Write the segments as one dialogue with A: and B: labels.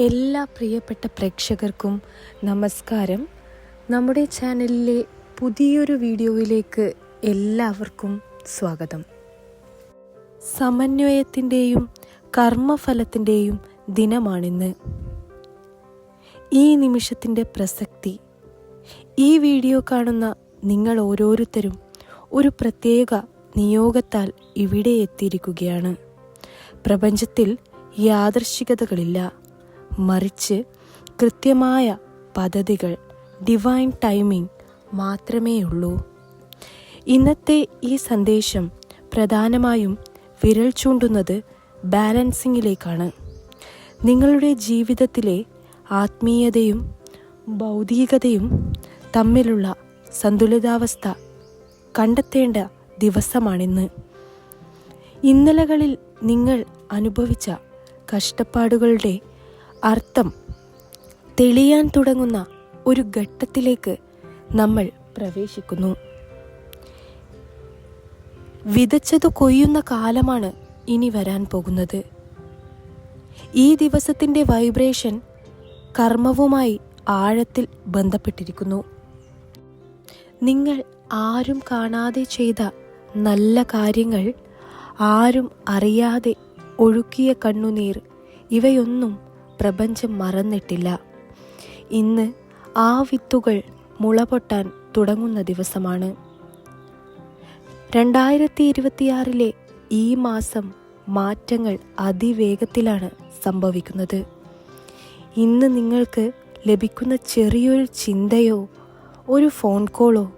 A: എല്ലാ പ്രിയപ്പെട്ട പ്രേക്ഷകർക്കും നമസ്കാരം. നമ്മുടെ ചാനലിലെ പുതിയൊരു വീഡിയോയിലേക്ക് എല്ലാവർക്കും സ്വാഗതം. സമന്വയത്തിന്റെയും കർമ്മഫലത്തിന്റെയും ദിനമാണിന്ന്. ഈ നിമിഷത്തിന്റെ പ്രസക്തി. ഈ വീഡിയോ കാണുന്ന നിങ്ങൾ ഓരോരുത്തരും ഒരു പ്രത്യേക നിയോഗത്താൽ ഇവിടെ എത്തിയിരിക്കുകയാണ്. പ്രപഞ്ചത്തിൽ യാദർശികതകളില്ല മറിച്ച് കൃത്യമായ പദ്ധതികൾ ഡിവൈൻ ടൈമിംഗ് മാത്രമേ ഉള്ളൂ ഇന്നത്തെ ഈ സന്ദേശം പ്രധാനമായും വിരൽ ചൂണ്ടുന്നത് ബാലൻസിങ്ങിലേക്കാണ് നിങ്ങളുടെ ജീവിതത്തിലെ ആത്മീയതയും ഭൗതികതയും തമ്മിലുള്ള സന്തുലിതാവസ്ഥ കണ്ടെത്തേണ്ട ദിവസമാണിന്ന്. ഇന്നലകളിൽ നിങ്ങൾ അനുഭവിച്ച കഷ്ടപ്പാടുകളുടെ അർത്ഥം തെളിയാൻ തുടങ്ങുന്ന ഒരു ഘട്ടത്തിലേക്ക് നമ്മൾ പ്രവേശിക്കുന്നു. വിതച്ചത് കൊയ്യുന്ന കാലമാണ് ഇനി വരാൻ പോകുന്നത്. ഈ ദിവസത്തിന്റെ വൈബ്രേഷൻ കർമ്മവുമായി ആഴത്തിൽ ബന്ധപ്പെട്ടിരിക്കുന്നു. നിങ്ങൾ ആരും കാണാതെ ചെയ്ത നല്ല കാര്യങ്ങൾ ആരും അറിയാതെ ഒഴുക്കിയ കണ്ണുനീർ ഇവയൊന്നും പ്രപഞ്ചം മറന്നിട്ടില്ല. ഇന്ന് ആ വിത്തുകൾ മുളപൊട്ടാൻ തുടങ്ങുന്ന ദിവസമാണ്. രണ്ടായിരത്തി ഇരുപത്തിയാറിലെ ഈ മാസം മാറ്റങ്ങൾ അതിവേഗത്തിലാണ് സംഭവിക്കുന്നത്. ഇന്ന് നിങ്ങൾക്ക് ലഭിക്കുന്ന ചെറിയൊരു ചിന്തയോ ഒരു ഫോൺ കോളോ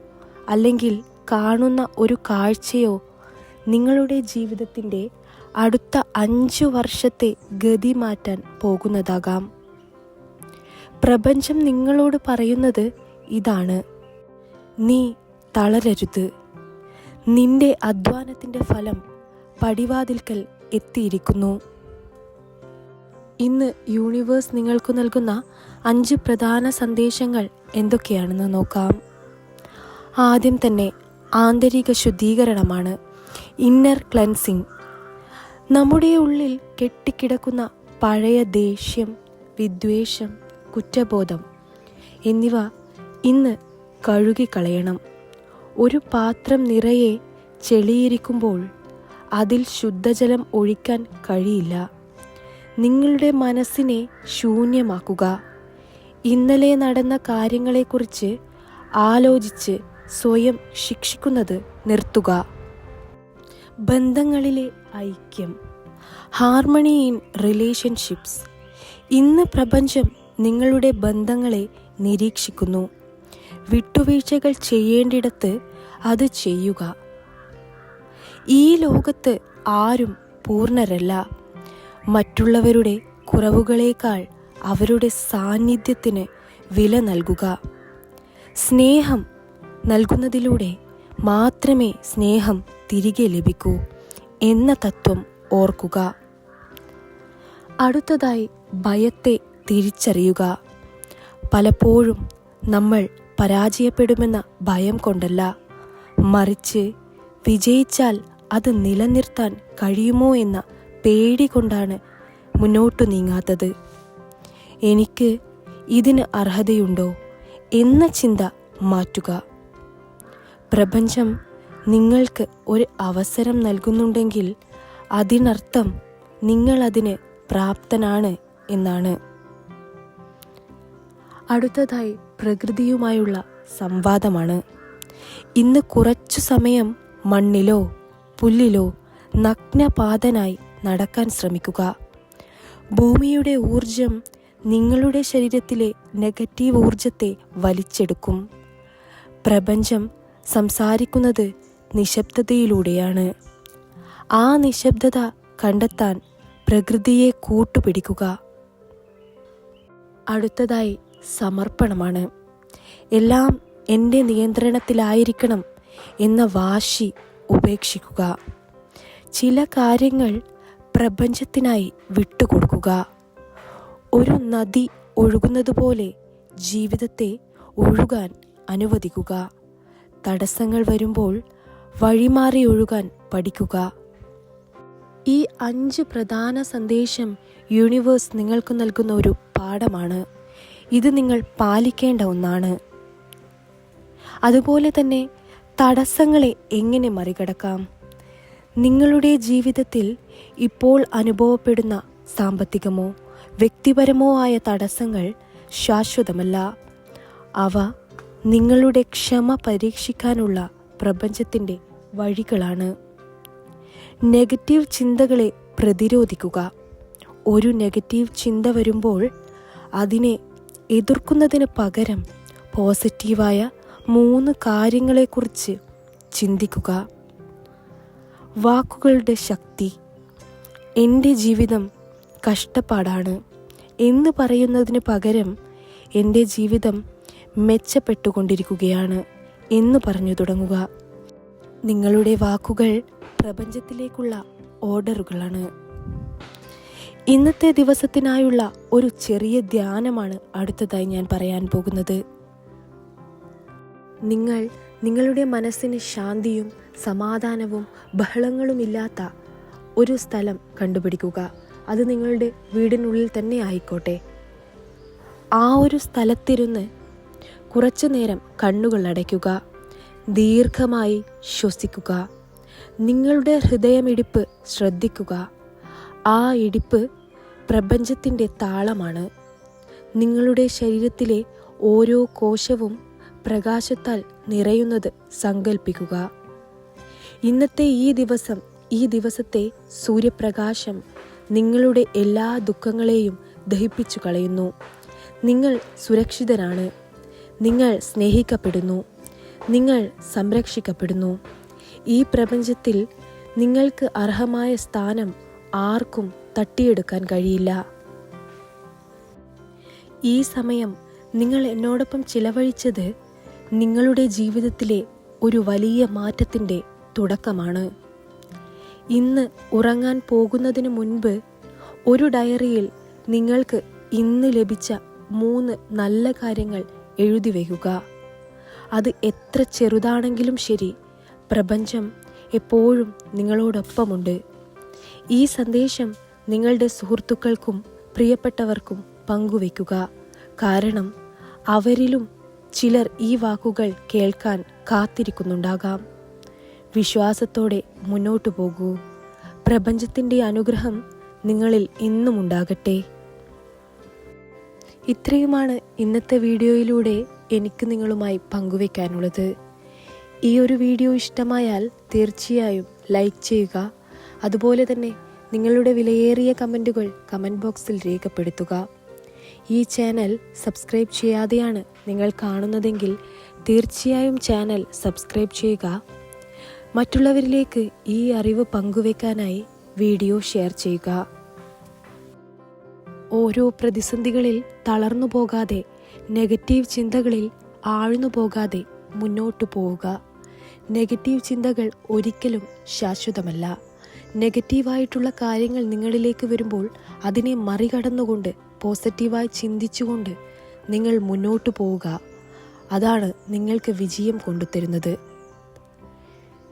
A: അല്ലെങ്കിൽ കാണുന്ന ഒരു കാഴ്ചയോ നിങ്ങളുടെ ജീവിതത്തിന്റെ അടുത്ത അഞ്ചു വർഷത്തെ ഗതി മാറ്റാൻ പോകുന്നതാകാം. പ്രപഞ്ചം നിങ്ങളോട് പറയുന്നത് ഇതാണ്. നീ തളരരുത്. നിന്റെ അധ്വാനത്തിന്റെ ഫലം പടിവാതിൽക്കൽ എത്തിയിരിക്കുന്നു. ഇന്ന് യൂണിവേഴ്സ് നിങ്ങൾക്ക് നൽകുന്ന അഞ്ച് പ്രധാന സന്ദേശങ്ങൾ എന്തൊക്കെയാണെന്ന് നോക്കാം. ആദ്യം തന്നെ ആന്തരിക ശുദ്ധീകരണമാണ്. ഇന്നർ ക്ലൻസിങ് നമ്മുടെ ഉള്ളിൽ കെട്ടിക്കിടക്കുന്ന പഴയ ദേഷ്യം വിദ്വേഷം കുറ്റബോധം എന്നിവ ഇന്ന് കഴുകിക്കളയണം. ഒരു പാത്രം നിറയെ ചെളിയിരിക്കുമ്പോൾ അതിൽ ശുദ്ധജലം ഒഴിക്കാൻ കഴിയില്ല. നിങ്ങളുടെ മനസ്സിനെ ശൂന്യമാക്കുക. ഇന്നലെ നടന്ന കാര്യങ്ങളെക്കുറിച്ച് ആലോചിച്ച് സ്വയം ശിക്ഷിക്കുന്നത് നിർത്തുക. ബന്ധങ്ങളിലെ ഐക്യം ഹാർമണി ഇൻ റിലേഷൻഷിപ്സ് ഇന്ന് പ്രപഞ്ചം നിങ്ങളുടെ ബന്ധങ്ങളെ നിരീക്ഷിക്കുന്നു. വിട്ടുവീഴ്ചകൾ ചെയ്യേണ്ടിടത്ത് അത് ചെയ്യുക. ഈ ലോകത്ത് ആരും പൂർണരല്ല. മറ്റുള്ളവരുടെ കുറവുകളേക്കാൾ അവരുടെ സാന്നിധ്യത്തിന് വില നൽകുക. സ്നേഹം നൽകുന്നതിലൂടെ മാത്രമേ സ്നേഹം തിരികെ ലഭിക്കൂ എന്ന തത്വം ഓർക്കുക. അടുത്തതായി ഭയത്തെ തിരിച്ചറിയുക. പലപ്പോഴും നമ്മൾ പരാജയപ്പെടുമെന്ന ഭയം കൊണ്ടല്ല. മറിച്ച് വിജയിച്ചാൽ അത് നിലനിർത്താൻ കഴിയുമോ എന്ന പേടി കൊണ്ടാണ് മുന്നോട്ടു നീങ്ങാത്തത്. എനിക്ക് ഇതിന് അർഹതയുണ്ടോ എന്ന ചിന്ത മാറ്റുക. പ്രപഞ്ചം നിങ്ങൾക്ക് ഒരു അവസരം നൽകുന്നുണ്ടെങ്കിൽ അതിനർത്ഥം നിങ്ങൾ അതിന് പ്രാപ്തനാണ് എന്നാണ്. അടുത്തതായി പ്രകൃതിയുമായുള്ള സംവാദമാണ്. ഇന്ന് കുറച്ചു സമയം മണ്ണിലോ പുല്ലിലോ നഗ്നപാതനായി നടക്കാൻ ശ്രമിക്കുക. ഭൂമിയുടെ ഊർജം നിങ്ങളുടെ ശരീരത്തിലെ നെഗറ്റീവ് ഊർജത്തെ വലിച്ചെടുക്കും. പ്രപഞ്ചം സംസാരിക്കുന്നത് നിശബ്ദതയിലൂടെയാണ്. ആ നിശബ്ദത കണ്ടെത്താൻ പ്രകൃതിയെ കൂട്ടുപിടിക്കുക. അടുത്തതായി സമർപ്പണമാണ്. എല്ലാം എന്റെ നിയന്ത്രണത്തിലായിരിക്കണം എന്ന വാശി ഉപേക്ഷിക്കുക. ചില കാര്യങ്ങൾ പ്രപഞ്ചത്തിനായി വിട്ടുകൊടുക്കുക. ഒരു നദി ഒഴുകുന്നതുപോലെ ജീവിതത്തെ ഒഴുകാൻ അനുവദിക്കുക. തടസ്സങ്ങൾ വരുമ്പോൾ വഴിമാറി ഒഴുകാൻ പഠിക്കുക. ഈ അഞ്ച് പ്രധാന സന്ദേശം യൂണിവേഴ്സ് നിങ്ങൾക്ക് നൽകുന്ന ഒരു പാഠമാണ്. ഇത് നിങ്ങൾ പാലിക്കേണ്ട ഒന്നാണ്. അതുപോലെ തന്നെ തടസ്സങ്ങളെ എങ്ങനെ മറികടക്കാം? നിങ്ങളുടെ ജീവിതത്തിൽ ഇപ്പോൾ അനുഭവപ്പെടുന്ന സാമ്പത്തികമോ വ്യക്തിപരമോ ആയ തടസ്സങ്ങൾ ശാശ്വതമല്ല. അവ നിങ്ങളുടെ ക്ഷമ പരീക്ഷിക്കാനുള്ള പ്രപഞ്ചത്തിന്റെ വഴികളാണ്. നെഗറ്റീവ് ചിന്തകളെ പ്രതിരോധിക്കുക. ഒരു നെഗറ്റീവ് ചിന്ത വരുമ്പോൾ അതിനെ എതിർക്കുന്നതിന് പകരം പോസിറ്റീവായ മൂന്ന് കാര്യങ്ങളെക്കുറിച്ച് ചിന്തിക്കുക. വാക്കുകളുടെ ശക്തി. എന്റെ ജീവിതം കഷ്ടപ്പാടാണ് എന്ന് പറയുന്നതിന് പകരം എന്റെ ജീവിതം മെച്ചപ്പെട്ടുകൊണ്ടിരിക്കുകയാണ്. എന്ന് പറഞ്ഞു തുടങ്ങുക. നിങ്ങളുടെ വാക്കുകൾ പ്രപഞ്ചത്തിലേക്കുള്ള ഓർഡറുകളാണ്. ഇന്നത്തെ ദിവസത്തിനായുള്ള ഒരു ചെറിയ ധ്യാനമാണ് അടുത്തതായി ഞാൻ പറയാൻ പോകുന്നത്. നിങ്ങൾ നിങ്ങളുടെ മനസ്സിന് ശാന്തിയും സമാധാനവും ബഹളങ്ങളുമില്ലാത്ത ഒരു സ്ഥലം കണ്ടുപിടിക്കുക. അത് നിങ്ങളുടെ വീടിനുള്ളിൽ തന്നെ ആയിക്കോട്ടെ. ആ ഒരു സ്ഥലത്തിരുന്ന് കുറച്ചു നേരം കണ്ണുകൾ അടയ്ക്കുക. ദീർഘമായി ശ്വസിക്കുക. നിങ്ങളുടെ ഹൃദയമിടിപ്പ് ശ്രദ്ധിക്കുക. ആ ഇടിപ്പ് പ്രപഞ്ചത്തിന്റെ താളമാണ്. നിങ്ങളുടെ ശരീരത്തിലെ ഓരോ കോശവും പ്രകാശത്താൽ നിറയുന്നത് സങ്കൽപ്പിക്കുക. ഇന്നത്തെ ഈ ദിവസം ഈ ദിവസത്തെ സൂര്യപ്രകാശം നിങ്ങളുടെ എല്ലാ ദുഃഖങ്ങളെയും ദഹിപ്പിച്ചു കളയുന്നു നിങ്ങൾ സുരക്ഷിതരാണ്. നിങ്ങൾ സ്നേഹിക്കപ്പെടുന്നു. നിങ്ങൾ സംരക്ഷിക്കപ്പെടുന്നു. ഈ പ്രപഞ്ചത്തിൽ നിങ്ങൾക്ക് അർഹമായ സ്ഥാനം ആർക്കും തട്ടിയെടുക്കാൻ കഴിയില്ല. ഈ സമയം നിങ്ങൾ എന്നോടൊപ്പം ചിലവഴിച്ചത് നിങ്ങളുടെ ജീവിതത്തിലെ ഒരു വലിയ മാറ്റത്തിന്റെ തുടക്കമാണ്. ഇന്ന് ഉറങ്ങാൻ പോകുന്നതിന് മുൻപ് ഒരു ഡയറിയിൽ നിങ്ങൾക്ക് ഇന്ന് ലഭിച്ച മൂന്ന് നല്ല കാര്യങ്ങൾ എഴുതി വയ്ക്കുക. അത് എത്ര ചെറുതാണെങ്കിലും ശരി. പ്രപഞ്ചം എപ്പോഴും നിങ്ങളോടൊപ്പമുണ്ട്. ഈ സന്ദേശം നിങ്ങളുടെ സുഹൃത്തുക്കൾക്കും പ്രിയപ്പെട്ടവർക്കും പങ്കുവയ്ക്കുക. കാരണം അവരിലും ചിലർ ഈ വാക്കുകൾ കേൾക്കാൻ കാത്തിരിക്കുന്നുണ്ടാകാം. വിശ്വാസത്തോടെ മുന്നോട്ടു പോകൂ. പ്രപഞ്ചത്തിന്റെ അനുഗ്രഹം നിങ്ങളിൽ ഇന്നും ഉണ്ടാകട്ടെ ഇത്രയുമാണ് ഇന്നത്തെ വീഡിയോയിലൂടെ എനിക്ക് നിങ്ങളുമായി പങ്കുവയ്ക്കാനുള്ളത് ഈ ഒരു വീഡിയോ ഇഷ്ടമായാൽ തീർച്ചയായും ലൈക്ക് ചെയ്യുക. അതുപോലെ തന്നെ നിങ്ങളുടെ വിലയേറിയ കമന്റുകൾ കമന്റ് ബോക്സിൽ രേഖപ്പെടുത്തുക. ഈ ചാനൽ സബ്സ്ക്രൈബ് ചെയ്യാതെയാണ് നിങ്ങൾ കാണുന്നതെങ്കിൽ തീർച്ചയായും ചാനൽ സബ്സ്ക്രൈബ് ചെയ്യുക. മറ്റുള്ളവരിലേക്ക് ഈ അറിവ് പങ്കുവെക്കാനായി വീഡിയോ ഷെയർ ചെയ്യുക. ഓരോ പ്രതിസന്ധികളിൽ തളർന്നു പോകാതെ നെഗറ്റീവ് ചിന്തകളിൽ ആഴ്ന്നു പോകാതെ മുന്നോട്ടു പോവുക. നെഗറ്റീവ് ചിന്തകൾ ഒരിക്കലും ശാശ്വതമല്ല. നെഗറ്റീവായിട്ടുള്ള കാര്യങ്ങൾ നിങ്ങളിലേക്ക് വരുമ്പോൾ അതിനെ മറികടന്നുകൊണ്ട് പോസിറ്റീവായി ചിന്തിച്ചുകൊണ്ട് നിങ്ങൾ മുന്നോട്ടു പോവുക. അതാണ് നിങ്ങൾക്ക് വിജയം കൊണ്ടുതരുന്നത്.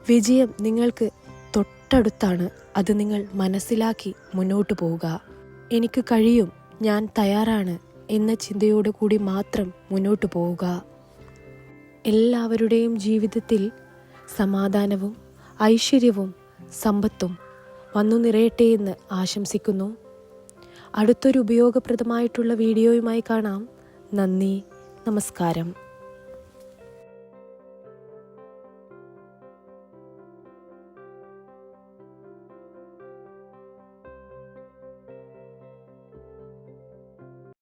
A: വിജയം നിങ്ങൾക്ക് തൊട്ടടുത്താണ്. അത് നിങ്ങൾ മനസ്സിലാക്കി മുന്നോട്ടു പോവുക. എനിക്ക് കഴിയും. ഞാൻ തയ്യാറാണ് എന്ന ചിന്തയോടു കൂടി മാത്രം മുന്നോട്ടു പോവുക. എല്ലാവരുടെയും ജീവിതത്തിൽ സമാധാനവും ഐശ്വര്യവും സമ്പത്തും വന്നു നിറയട്ടെ എന്ന് ആശംസിക്കുന്നു. അടുത്തൊരു ഉപയോഗപ്രദമായിട്ടുള്ള വീഡിയോയുമായി കാണാം. നന്ദി. നമസ്കാരം.